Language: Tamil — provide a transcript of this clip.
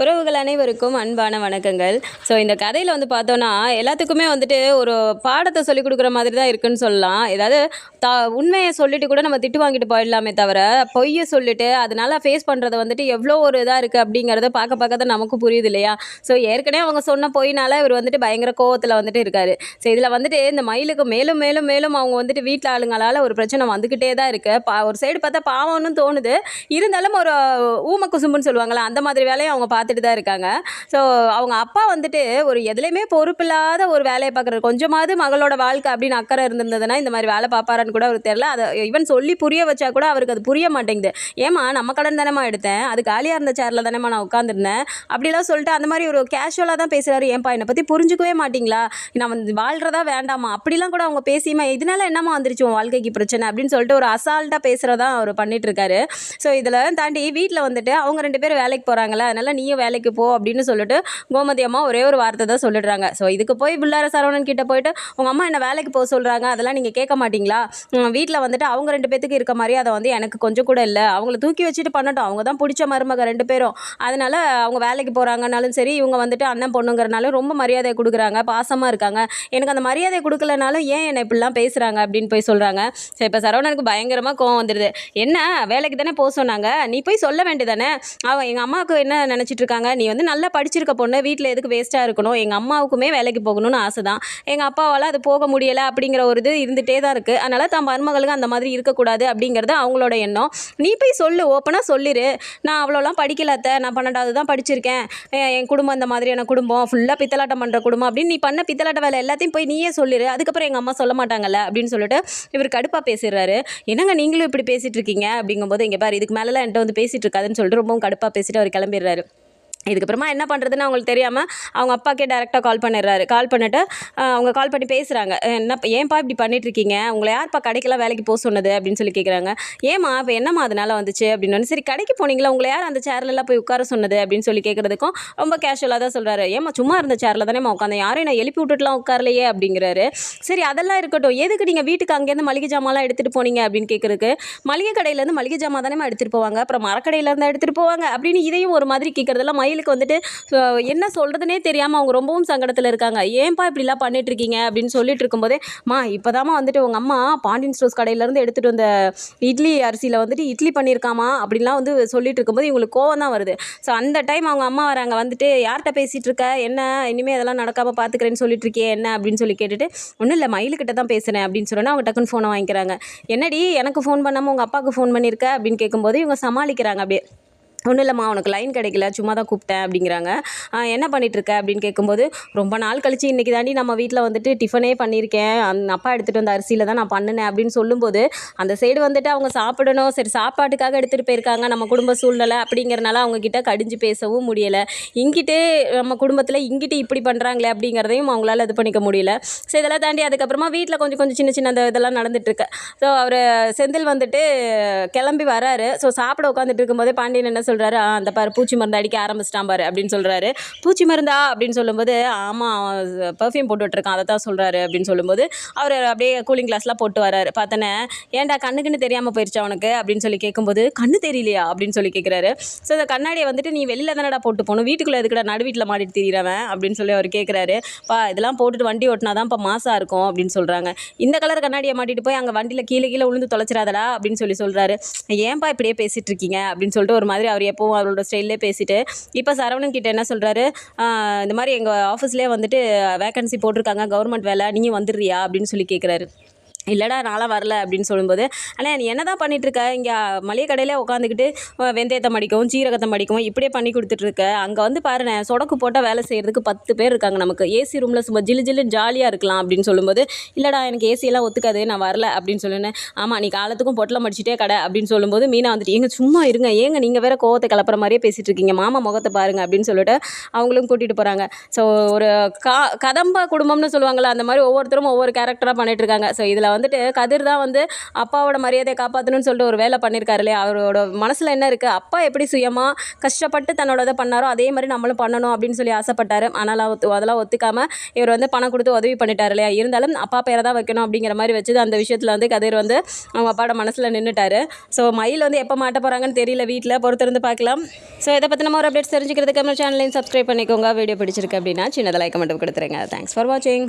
உறவுகள் அனைவருக்கும் அன்பான வணக்கங்கள். ஸோ இந்த கதையில் வந்து பார்த்தோன்னா எல்லாத்துக்குமே வந்துட்டு ஒரு பாடத்தை சொல்லிக் கொடுக்குற மாதிரி தான் இருக்குன்னு சொல்லலாம். ஏதாவது த உண்மையை சொல்லிட்டு கூட நம்ம திட்டு வாங்கிட்டு போயிடலாமே தவிர பொய்யை சொல்லிட்டு அதனால ஃபேஸ் பண்ணுறது வந்துட்டு எவ்வளோ ஒரு இதாக இருக்குது அப்படிங்கிறத பார்க்க பார்க்க தான் நமக்கு புரியுது இல்லையா? ஸோ ஏற்கனவே அவங்க சொன்ன பொய்னால இவர் வந்துட்டு பயங்கர கோவத்தில் வந்துட்டு இருக்காரு. ஸோ இதில் வந்துட்டு இந்த மயிலுக்கு மேலும் மேலும் மேலும் அவங்க வந்துட்டு வீட்டில் ஆளுங்களால் ஒரு பிரச்சனை வந்துக்கிட்டே தான் இருக்குது பா ஒரு சைடு பார்த்தா பாவம்னு தோணுது. இருந்தாலும் ஒரு ஊம குசும்புன்னு சொல்லுவாங்களா அந்த மாதிரி வேலையை அவங்க பார்த்துட்டு தான் இருக்காங்க. ஸோ அவங்க அப்பா வந்துட்டு ஒரு எதுலேயுமே பொறுப்பில்லாத ஒரு வேலையை பார்க்குறாரு. கொஞ்சமாவது மகளோட வாழ்க்கை அப்படின்னு அக்கறை இருந்திருந்ததுன்னா இந்த மாதிரி வேலை பார்ப்பாரான்னு கூட அவருக்கு தெரியல. அதை ஈவன் சொல்லி புரிய வச்சா கூட அவருக்கு அது புரிய மாட்டேங்குது. ஏமா நம்ம கடன் தானேமா எடுத்தேன். அது காலியாக இருந்த சேரில் தானேமா நான் உட்காந்துருந்தேன் அப்படிலாம் சொல்லிட்டு அந்த மாதிரி ஒரு கேஷுவலாக தான் பேசுகிறாரு ஏன்பா என்னை பற்றி புரிஞ்சுக்கவே மாட்டீங்களா? நான் வந்து வாழ்கிறதா வேண்டாமா? அப்படிலாம் கூட அவங்க பேசியுமா இதனால என்னம்மா வந்துருச்சு உன் வாழ்க்கைக்கு பிரச்சனை? அப்படின்னு சொல்லிட்டு ஒரு அசால்ட்டாக பேசுகிறதா அவர் பண்ணிட்டு இருக்காரு. ஸோ இதில் தாண்டி வீட்டில் வந்துட்டு அவங்க ரெண்டு பேரும் வேலைக்கு போகிறாங்களா அதனால் நீயும் வேலைக்கு போ அப்படின்னு சொல்லிட்டு கோமதி அம்மா ஒரே ஒரு வார்த்தை தான் சொல்லிடுறாங்க. ஸோ இதுக்கு போய் பிள்ளார சரவணன் கிட்ட போயிட்டு உங்கள் அம்மா என்ன வேலைக்கு போக சொல்கிறாங்க அதெல்லாம் நீங்கள் கேட்க மாட்டீங்களா? வீட்டில் வந்துட்டு அவங்க ரெண்டு பேத்துக்கு இருக்க மாதிரி அதை வந்து எனக்கு கொஞ்சம் கூட இல்லை. அவங்கள தூக்கி வச்சுட்டு பண்ணட்டும். அவங்க தான் பிடிச்ச மருமக ரெண்டு பேரும். அதனால் அவங்க வேலைக்கு போகிறாங்கனாலும் சரி இவங்க வந்துட்டு அண்ணன் பொண்ணுங்கிறனாலும் ரொம்ப மரியாதை கொடுக்குறாங்க. பாசமாக இருக்காங்க. எனக்கு அந்த மரியாதை கொடுக்கலனாலும் ஏன் என்னை இப்படிலாம் பேசுகிறாங்க அப்படின்னு போய் சொல்கிறாங்க சரி இப்போ சரவணனுக்கு பயங்கரமாக கோவம் வந்துடுது என்ன? வேலைக்கு தானே போக சொன்னாங்க. நீ போய் சொல்ல வேண்டியதானே அவன் எங்கள் அம்மாவுக்கு என்ன நினச்சிட்டு இருக்காங்க நீ வந்து நல்லா படிச்சிருக்க பொண்ணு வீட்டில் எதுக்கு வேஸ்ட்டாக இருக்கணும்? எங்கள் அம்மாவுக்குமே வேலைக்கு போகணும்னு ஆசை தான் எங்கள் அப்பாவால் அது போக முடியலை அப்படிங்கிற ஒரு இது இருந்துகிட்டே தான் இருக்குது அதனால் தான் மருமகளுக்கு அந்த மாதிரி இருக்கக்கூடாது அப்படிங்கிறது அவங்களோட எண்ணம். நீ போய் சொல்லு ஓப்பனாக சொல்லிடு நான் அவ்வளோலாம் படிக்கல அத்தை. நான் பன்னெண்டாவது தான் படிச்சிருக்கேன். என் குடும்பம் இந்த மாதிரியான குடும்பம். ஃபுல்லாக பித்தலாட்டம் பண்ணுற குடும்பம் அப்படின்னு நீ பண்ண பித்தலாட்ட வேலை எல்லாத்தையும் போய் நீயே சொல்லிடு அதுக்கப்புறம் எங்கள் அம்மா சொல்ல மாட்டாங்கல்ல அப்படின்னு சொல்லிட்டு இவர் கடுப்பாக பேசிடுறாரு. என்னங்க நீங்களும் இப்படி பேசிகிட்டு இருக்கீங்க அப்படிங்கும்போது இங்கே பாரு இதுக்கு மேலெலாம் என்கிட்ட வந்து பேசிகிட்டு இருக்காதுன்னு சொல்லிட்டு ரொம்பவும் கடுப்பாக பேசிட்டு அவர் கிளம்பிடுறாரு. இதுக்கப்புறமா என்ன பண்ணுறதுன்னு அவங்களுக்கு தெரியாமல் அவங்க அப்பாக்கே டேரெக்டாக கால் பண்ணிடுறாரு. கால் பண்ணிவிட்டு அவங்க கால் பண்ணி பேசுகிறாங்க என்ன ஏன்ப்பா இப்படி பண்ணிட்டு இருக்கீங்க? உங்களை யார்ப்பா கடைக்கெல்லாம் வேலைக்கு போக சொன்னது? அப்படின்னு சொல்லி கேட்குறாங்க ஏம்மா இப்போ என்னம்மா அதனால் வந்துச்சு? அப்படின்னு சரி கடைக்கு போனீங்களா? உங்களை யார் அந்த சேர்லலாம் போய் உட்கார சொன்னது? அப்படின்னு சொல்லி கேட்குறதுக்கும் ரொம்ப கேஷுவலாக தான் சொல்கிறாரு ஏம்மா சும்மா இருந்த சேரில் தானேம்மா உட்காந்து யாரையும் நான் எழுப்பி விட்டுட்டுலாம் உட்காரலையே? அப்படிங்கிறாரு. சரி அதெல்லாம் இருக்கட்டும். எதுக்கு நீங்கள் வீட்டுக்கு அங்கேருந்து மளிகை ஜாமான்லாம் எடுத்துகிட்டு போனீங்க? அப்படின்னு கேட்குறதுக்கு மளிகை கடையிலேருந்து மளிகை ஜாமான் தானேம்மா எடுத்துகிட்டு போவாங்க? அப்புறம் மரக்கடையிலேருந்து எடுத்துகிட்டு போவாங்க? அப்படின்னு இதையும் ஒரு மாதிரி கேட்குறதெல்லாம் மயிலுக்கு வந்துட்டு என்ன சொல்கிறதுனே தெரியாமல் அவங்க ரொம்பவும் சங்கடத்தில் இருக்காங்க. ஏன்பா இப்படிலாம் பண்ணிட்டு இருக்கீங்க அப்படின்னு சொல்லிட்டு இருக்கும்போதே மா இப்போதாம்மா வந்துட்டு உங்கள் அம்மா பாண்டியன் ஸ்டோர்ஸ் கடையிலேருந்து எடுத்துகிட்டு வந்த இட்லி அரிசியில் வந்துட்டு இட்லி பண்ணியிருக்காமா? அப்படின்லாம் வந்து சொல்லிட்டு இருக்கும்போது இவங்களுக்கு கோவம் தான் வருது. ஸோ அந்த டைம் அவங்க அம்மா வராங்க வந்துட்டு யார்கிட்ட பேசிகிட்டு இருக்க என்ன? இனிமேல் அதெல்லாம் நடக்காமல் பார்த்துக்கிறேன்னு சொல்லிட்டு இருக்கியே என்ன? அப்படின்னு சொல்லி கேட்டுட்டு ஒன்றும் இல்லை மயிலுக்கிட்ட தான் பேசுகிறேன் அப்படின்னு சொன்னோன்னா அவங்க டக்குன்னு ஃபோனை வாங்கிக்கிறாங்க. என்னடி எனக்கு ஃபோன் பண்ணாமல் உங்கள் அப்பாவுக்கு ஃபோன் பண்ணியிருக்க? அப்படின்னு கேட்கும்போது இவங்க சமாளிக்கிறாங்க அப்படியே. ஒன்றும் இல்லைம்மா உனக்கு லைன் கிடைக்கல சும்மா தான் கூப்பிட்டேன் அப்படிங்கிறாங்க. என்ன பண்ணிகிட்ருக்க இருக்க அப்படின்னு கேட்கும்போது ரொம்ப நாள் கழிச்சு இன்றைக்கி தாண்டி நம்ம வீட்டில் வந்துட்டு டிஃபனே பண்ணியிருக்கேன். அந்த அப்பா எடுத்துகிட்டு வந்த அரிசியில் தான் நான் பண்ணினேன் அப்படின்னு சொல்லும்போது அந்த சைடு வந்துட்டு அவங்க சாப்பிடணும் சரி சாப்பாட்டுக்காக எடுத்துகிட்டு போயிருக்காங்க நம்ம குடும்ப சூழ்நிலை அப்படிங்கிறனால அவங்கக்கிட்ட கடிஞ்சு பேசவும் முடியலை. இங்கிட்டு நம்ம குடும்பத்தில் இங்கிட்டு இப்படி பண்ணுறாங்களே அப்படிங்கிறதையும் அவங்களால இது பண்ணிக்க முடியல. ஸோ இதெல்லாம் தாண்டி அதுக்கப்புறமா வீட்டில் கொஞ்சம் கொஞ்சம் சின்ன சின்ன அந்த இதெல்லாம் நடந்துட்டுருக்கு. ஸோ அவர் செந்தில் வந்துட்டு கிளம்பி வராரு. ஸோ சாப்பிட உட்காந்துட்டு இருக்கும்போதே பாண்டியன் என்ன சொல்கிறாரு அந்த பாரு பூச்சி மருந்து அடிக்க ஆரம்பிச்சிட்டான் பாரு அப்படின்னு சொல்கிறாரு பூச்சி மருந்தா? அப்படின்னு சொல்லும்போது ஆமாம் பர்ஃப்யூம் போட்டு அதை தான் சொல்கிறாரு அப்படின்னு சொல்லும்போது அவர் அப்படியே கூலிங் கிளாஸ்லாம் போட்டு வராரு. பார்த்தனே ஏன்டா கண்ணுக்குன்னு தெரியாமல் போயிடுச்சு உனக்கு? அப்படின்னு சொல்லி கேட்கும்போது கண்ணு தெரியலையா? அப்படின்னு சொல்லி கேட்குறாரு ஸோ அந்த கண்ணாடியை வந்துட்டு நீ வெளியில் தானடா போட்டு போகணும்? வீட்டுக்குள்ளே எதுக்குடா நடு வீட்டில் மாட்டிட்டு திரியிறவன்? அப்படின்னு சொல்லி அவர் கேட்குறாரு பா இதெல்லாம் போட்டுட்டு வண்டி ஓட்டினா தான் இப்போ மாசாக இருக்கும் அப்படின்னு சொல்கிறாங்க இந்த கலர் கண்ணாடியை மாட்டிட்டு போய் அங்கே வண்டியில் கீழே கீழே விழுந்து தொலைச்சிடாதடா அப்படின்னு சொல்லி சொல்கிறாரு ஏன்பா இப்படியே பேசிகிட்டு இருக்கீங்க? அப்படின்னு சொல்லிட்டு ஒரு மாதிரி அவர் எப்பவும் அவரோட ஸ்டைல்லே பேசிட்டு இப்போ சரவணன் கிட்ட என்ன சொல்கிறாரு இந்த மாதிரி எங்கள் ஆஃபீஸ்லேயே வந்துட்டு வேகன்சி போட்டிருக்காங்க. கவர்மெண்ட் வேலை நீங்கள் வந்துடுறியா? அப்படின்னு சொல்லி கேட்குறாரு இல்லைடா நான்லாம் வரல அப்படின்னு சொல்லும்போது அண்ணா நீ என்ன தான் பண்ணிகிட்ருக்க இங்கே மளிகை கடையிலே உட்காந்துக்கிட்டு வெந்தயத்தை மடிக்கவும் சீரகத்தை மடிக்கவும் இப்படியே பண்ணி கொடுத்துட்ருக்க அங்கே வந்து பாருண்ணே சொடக்கு போட்டால் வேலை செய்கிறதுக்கு பத்து பேர் இருக்காங்க நமக்கு. ஏசி ரூமில் சும்மா ஜிலு ஜில்லு ஜாலியாக இருக்கலாம் அப்படின்னு சொல்லும்போது இல்லைடா எனக்கு ஏசியெல்லாம் ஒத்துக்காது நான் வரல அப்படின்னு சொல்லுனேன் ஆமாம் நீ காலத்துக்கும் பொட்டில் மடிச்சிட்டே கடை அப்படின்னு சொல்லும்போது மீனா வந்துட்டு ஏங்க சும்மா இருங்க ஏங்க நீங்கள் வேற கோவத்தை கிளப்புற மாதிரியே பேசிகிட்டு இருக்கீங்க மாமா முகத்தை பாருங்க அப்படின்னு சொல்லிட்டு அவங்களும் கூட்டிகிட்டு போகிறாங்க ஸோ ஒரு கா கதம்ப குடும்பம்னு சொல்லுவாங்கள்ல அந்த மாதிரி ஒவ்வொருத்தரும் ஒவ்வொரு கேரக்டராக பண்ணிகிட்ருக்காங்க ஸோ இதில் வந்துட்டு கதிர் தான் வந்து அப்பாவோட மரியாதையை காப்பாற்றணும்னு சொல்லிட்டு ஒரு வேலை பண்ணியிருக்காரு இல்லையா? அவரோட மனசில் என்ன இருக்குது அப்பா எப்படி சுயமாக கஷ்டப்பட்டு தன்னோட இதை பண்ணாரோ அதே மாதிரி நம்மளும் பண்ணணும் அப்படின்னு சொல்லி ஆசைப்பட்டாரு. ஆனால் ஒத்து அதெல்லாம் ஒத்துக்காமல் இவர் வந்து பணம் கொடுத்து உதவி பண்ணிட்டார் இல்லையா? இருந்தாலும் அப்பா பேரை தான் வைக்கணும் அப்படிங்கிற மாதிரி வச்சு அந்த விஷயத்தில் வந்து கதிர் வந்து அவங்க அப்பாவோட மனசில் நின்றுட்டாரு ஸோ மயில் வந்து எப்போ மாட்ட போகிறாங்கன்னு தெரியல வீட்டில் பொறுத்திருந்து பார்க்கலாம். ஸோ இதை பற்றி நம்ம ஒரு அப்டேட்ஸ் தெரிஞ்சுக்கிறதுக்கு நம்ம சேனலையும் சப்ஸ்கிரைப் பண்ணிக்கோங்க. வீடியோ பிடிச்சிருக்கு அப்படின்னா சின்னதாக லைக் மட்டும் கொடுத்துருங்க. தேங்க்ஸ் ஃபார் வாட்சிங்